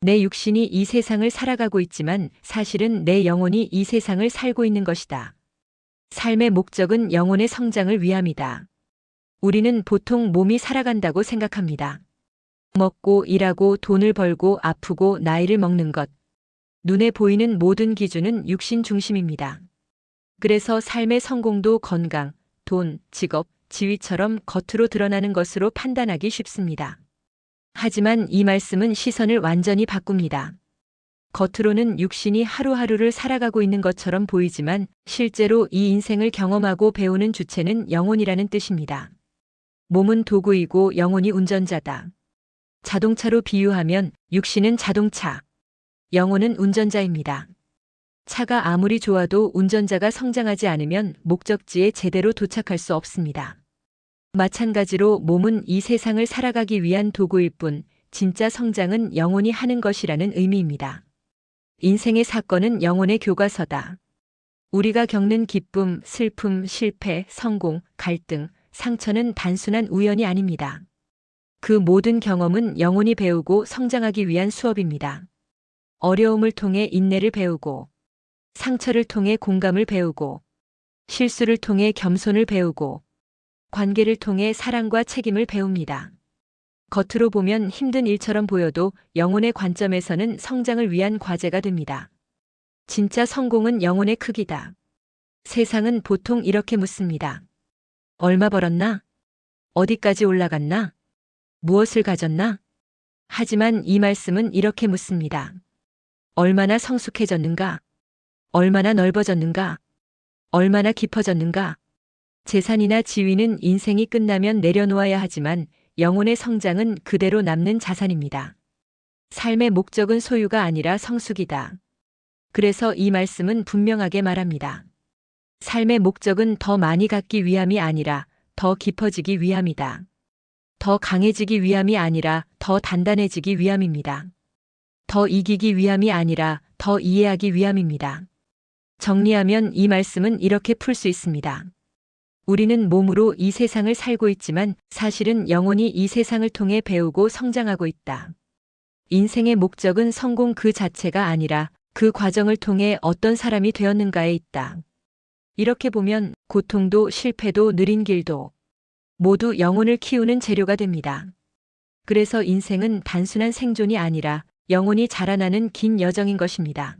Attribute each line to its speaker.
Speaker 1: 내 육신이 이 세상을 살아가고 있지만 사실은 내 영혼이 이 세상을 살고 있는 것이다. 삶의 목적은 영혼의 성장을 위함이다. 우리는 보통 몸이 살아간다고 생각합니다. 먹고 일하고 돈을 벌고 아프고 나이를 먹는 것. 눈에 보이는 모든 기준은 육신 중심입니다. 그래서 삶의 성공도 건강, 돈, 직업, 지위처럼 겉으로 드러나는 것으로 판단하기 쉽습니다. 하지만 이 말씀은 시선을 완전히 바꿉니다. 겉으로는 육신이 하루하루를 살아가고 있는 것처럼 보이지만 실제로 이 인생을 경험하고 배우는 주체는 영혼이라는 뜻입니다. 몸은 도구이고 영혼이 운전자다. 자동차로 비유하면 육신은 자동차, 영혼은 운전자입니다. 차가 아무리 좋아도 운전자가 성장하지 않으면 목적지에 제대로 도착할 수 없습니다. 마찬가지로 몸은 이 세상을 살아가기 위한 도구일 뿐 진짜 성장은 영혼이 하는 것이라는 의미입니다. 인생의 사건은 영혼의 교과서다. 우리가 겪는 기쁨, 슬픔, 실패, 성공, 갈등, 상처는 단순한 우연이 아닙니다. 그 모든 경험은 영혼이 배우고 성장하기 위한 수업입니다. 어려움을 통해 인내를 배우고, 상처를 통해 공감을 배우고, 실수를 통해 겸손을 배우고, 관계를 통해 사랑과 책임을 배웁니다. 겉으로 보면 힘든 일처럼 보여도 영혼의 관점에서는 성장을 위한 과제가 됩니다. 진짜 성공은 영혼의 크기다. 세상은 보통 이렇게 묻습니다. 얼마 벌었나? 어디까지 올라갔나? 무엇을 가졌나? 하지만 이 말씀은 이렇게 묻습니다. 얼마나 성숙해졌는가? 얼마나 넓어졌는가? 얼마나 깊어졌는가? 재산이나 지위는 인생이 끝나면 내려놓아야 하지만 영혼의 성장은 그대로 남는 자산입니다. 삶의 목적은 소유가 아니라 성숙이다. 그래서 이 말씀은 분명하게 말합니다. 삶의 목적은 더 많이 갖기 위함이 아니라 더 깊어지기 위함이다. 더 강해지기 위함이 아니라 더 단단해지기 위함입니다. 더 이기기 위함이 아니라 더 이해하기 위함입니다. 정리하면 이 말씀은 이렇게 풀 수 있습니다. 우리는 몸으로 이 세상을 살고 있지만 사실은 영혼이 이 세상을 통해 배우고 성장하고 있다. 인생의 목적은 성공 그 자체가 아니라 그 과정을 통해 어떤 사람이 되었는가에 있다. 이렇게 보면 고통도 실패도 느린 길도 모두 영혼을 키우는 재료가 됩니다. 그래서 인생은 단순한 생존이 아니라 영혼이 자라나는 긴 여정인 것입니다.